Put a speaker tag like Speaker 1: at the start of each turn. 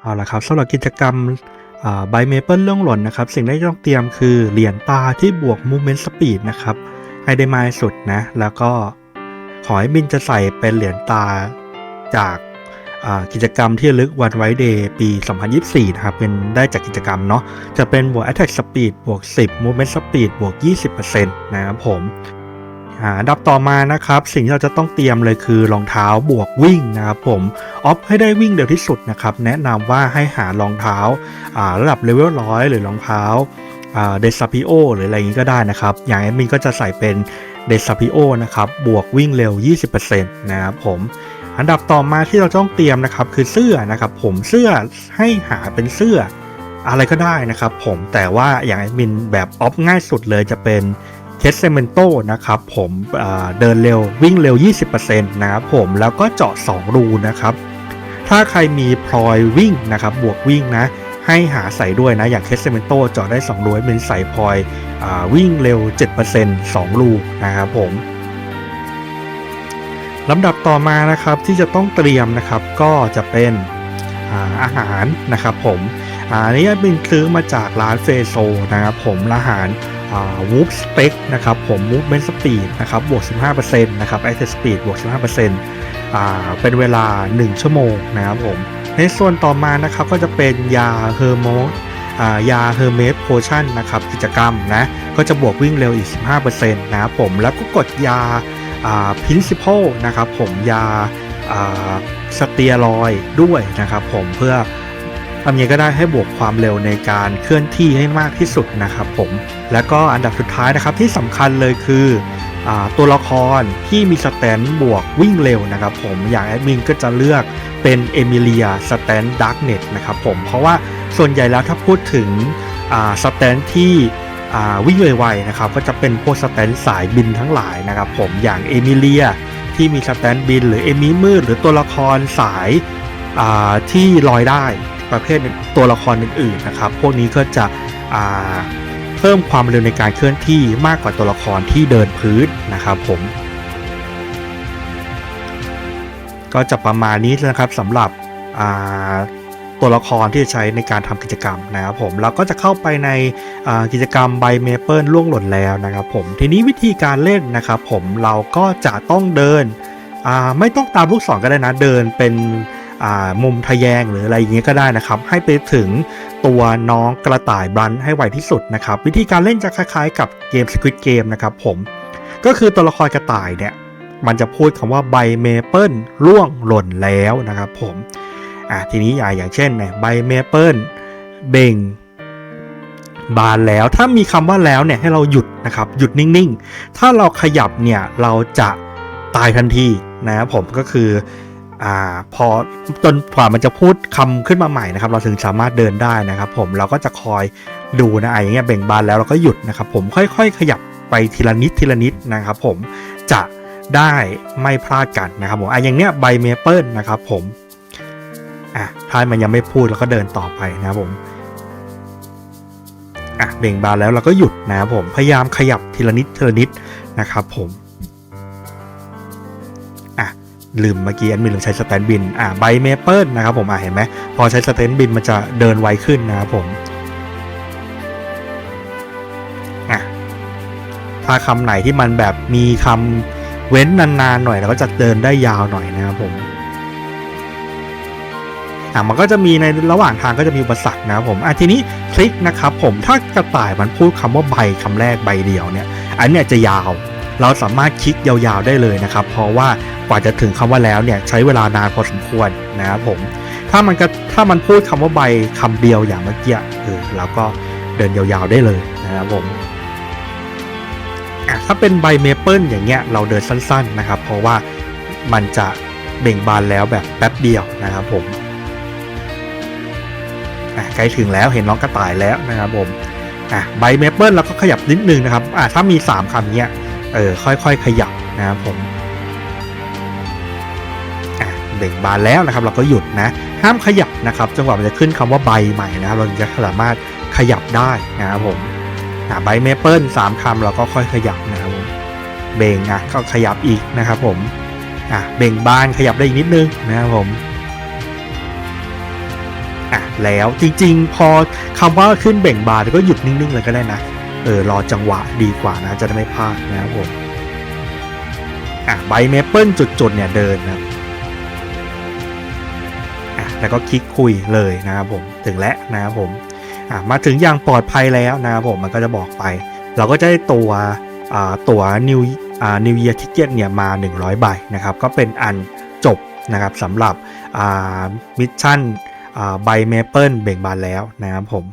Speaker 1: เอาละครับสำหรับกิจกรรมใบเมเปิลเรื่องหล่นนะครับ สิ่งที่ต้องเตรียมคือเหรียญตาที่บวก Movement Speed นะครับให้ได้มากสุดนะ แล้วก็ขอให้บินจะใส่เป็นเหรียญตาจากกิจกรรมที่ลึกวันไว้เดย์ปี 2024 นะครับ เป็นได้จากกิจกรรมเนาะจะเป็นบวก Attack Speed บวก 10 Movement Speed บวก 20%นะครับผม อ่าอันดับต่อมานะครับ สิ่งที่เราจะต้องเตรียมเลยคือรองเท้าบวกวิ่งนะครับผมออฟให้ได้วิ่งเร็วที่สุดนะครับ แนะนำว่าให้หารองเท้าอ่าระดับเลเวลร้อยหรือรองเท้าเดซาพิโอหรืออะไรอย่างนี้ก็ได้นะครับ อย่างแอดมินก็จะใส่เป็นเดซาพิโอนะครับ บวกวิ่งเร็ว 20%นะครับผม อันดับต่อมาที่เราต้องเตรียมนะครับคือเสื้อนะครับ ผมเสื้อให้หาเป็นเสื้ออะไรก็ได้นะครับ ผมแต่ว่าอย่างแอดมินแบบออฟง่ายสุดเลยจะเป็น เคสเซเมนโตนะครับผมเดินเร็ววิ่งเร็ว 20%นะครับผมแล้วก็เจาะ 2 รูนะครับ ถ้าใครมีพลอยวิ่งนะครับบวกวิ่งนะให้หาใส่ด้วยนะ อย่างเคสเซเมนโตเจาะได้2รูเป็นใส่พลอยอวิ่งเร็ว 7% 2 รูนะครับผมลำดับต่อมานะครับที่จะต้องเตรียมนะครับก็จะเป็นอาอาหารนะครับผมอันนี้บินซื้อมาจากร้านเฟโซนะครับผมอาหาร วูฟสเปคนะครับผมมูฟเมนต์สปีดนะครับบวก 15%นะครับแอคทีฟสปีดบวก 15%อ่าเป็นเวลา 1 ชั่วโมงนะครับผมในส่วนต่อมานะครับก็จะเป็นยาเฮอร์โมอ่ายาเฮอร์เมสโพชั่นนะครับกิจกรรมนะก็จะบวกวิ่งเร็วอีก 15%นะครับผมแล้วก็กดยาพินซิพลนะครับผมยาสเตียรอยด้วยนะครับผมเพื่อ ทำยังไงก็ได้ให้บวกความเร็วในการเคลื่อนที่ให้มากที่สุดนะครับผม แล้วก็อันดับสุดท้ายนะครับที่สำคัญเลยคืออตัวละครที่มีสแตนบวกวิ่งเร็วนะครับผมอย่างแอดมินก็จะเลือกเป็นเอมิเลียสแตนดักเน็ตนะครับผมเพราะว่าส่วนใหญ่แล้วถ้าพูดถึงสแตนที่อ่าวิ่งไวๆนะครับก็จะเป็นพวกสแตนสายบินทั้งหลายนะครับผมอย่างเอมิเลียที่มีสแตนบิน หรือเอมิมืดหรือตัวละครสายที่ลอยได้ ประเภทตัวละครอื่นๆนะครับ พวกนี้ก็จะเพิ่มความเร็วในการเคลื่อนที่มากกว่าตัวละครที่เดินพื้นนะครับผม ก็จะประมาณนี้นะครับสำหรับตัวละครที่จะใช้ในการทำกิจกรรมนะครับผมเราก็จะเข้าไปในกิจกรรมใบเมเปิลล่วงหล่นแล้วนะครับผมทีนี้วิธีการเล่นนะครับผมเราก็จะต้องเดินไม่ต้องตามลูกศรก็ได้นะเดินเป็น มุมทะแยงหรืออะไรอย่างเงี้ยก็ได้นะครับ ให้ไปถึงตัวน้องกระต่ายบรันให้ไวที่สุดนะครับ วิธีการเล่นจะคล้ายๆ กับเกม Squid Game นะครับผมก็คือตัวละครกระต่ายเนี่ยมันจะพูดคำว่าใบเมเปิลร่วงหล่นแล้วนะครับผมอะทีนี้อย่างเช่นเนี่ยใบเมเปิลเบ่งบานแล้วถ้ามีคำว่าแล้วเนี่ยให้เราหยุดนะครับหยุดนิ่งๆ ถ้าเราขยับเนี่ยเราจะตายทันทีนะครับผมก็คือ อ่าพอจนกว่ามันจะพูดคำขึ้นมาใหม่นะครับ เราถึงสามารถเดินได้นะครับ ผมเราก็จะคอยดูนะอะอย่างเงี้ยเบ่งบานแล้วเราก็หยุดนะครับ ผมค่อย ๆ ขยับไปทีละนิดทีละนิดนะครับ ผมจะได้ไม่พลาดกันนะครับผมไอะอย่างเนี้ยใบเมเปิลนะครับ ผมอะถ้ายมันยังไม่พูดเราก็เดินต่อไปนะครับผมอะเบ่งบานแล้วเราก็หยุดนะครับผมพยายามขยับทีละนิดทีละนิดนะครับ ผม ลืมเมื่อกี้แอดมินลืมใช้สแตนบินอ่าใบเมเปิลนะครับผมอ่าเห็นไหมพอใช้สแตนบินมันจะเดินไวขึ้นนะครับผมอะถ้าคำไหนที่มันแบบมีคำเว้นนานๆหน่อยเราก็จะเดินได้ยาวหน่อยนะครับผมอะมันก็จะมีในระหว่างทางก็จะมีอุปสรรคนะครับผมอะทีนี้ทริคนะครับผมถ้ากระต่ายมันพูดคำว่าใบคำแรกใบเดียวเนี่ย อันเนี้ยจะยาว เราสามารถคลิกยาวๆได้เลยนะครับ เพราะว่ากว่าจะถึงคำว่าแล้วเนี่ยใช้เวลานานพอสมควรนะครับผม ถ้ามันก็ถ้ามันพูดคำว่าใบคำเดียวอย่างเมื่อกี้เออเราก็เดินยาวๆได้เลยนะครับผมอะถ้าเป็นใบเมเปิลอย่างเงี้ยเราเดินสั้นๆนะครับ เพราะว่ามันจะเบ่งบานแล้วแบบแป๊บเดียวนะครับผมอะใกล้ถึงแล้วเห็นน้องกระต่ายแล้วนะครับผมอะใบเมเปิลเราก็ขยับนิดนึงนะครับอะถ้ามีสามคำเนี้ย เออค่อยๆขยับนะครับผมเบ่งบานแล้วนะครับเราก็หยุดนะห้ามขยับนะครับจนกว่ามันจะขึ้นคำว่าใบใหม่นะครับเราจะสามารถขยับได้นะครับผมใบเมเปิลสามคำเราก็ค่อยขยับนะครับผมเบ่งอะก็ขยับอีกนะครับผมอะเบ่งบานขยับได้อีกนิดนึงนะครับผมอะแล้วจริงๆ พอคำว่าขึ้นเบ่งบานก็หยุดนิ่งๆเลยก็ได้นะ เออรอจังหวะดีกว่านะจะได้ไม่พลาดนะครับผมอะใบเมเปิลจุดๆเนี่ยเดินนะอะแล้วก็คลิกคุยเลยนะครับผมถึงแล้วนะครับผมอะมาถึงอย่างปลอดภัยแล้วนะครับผมมันก็จะบอกไป เราก็จะได้ตัวอ่าตั๋ว New อ่า New Year Ticket เนี่ยมา 100 ใบนะครับก็เป็นอันจบนะครับสำหรับอ่ามิชชั่นอ่าใบเมเปิลเบ่งบานแล้วนะครับผม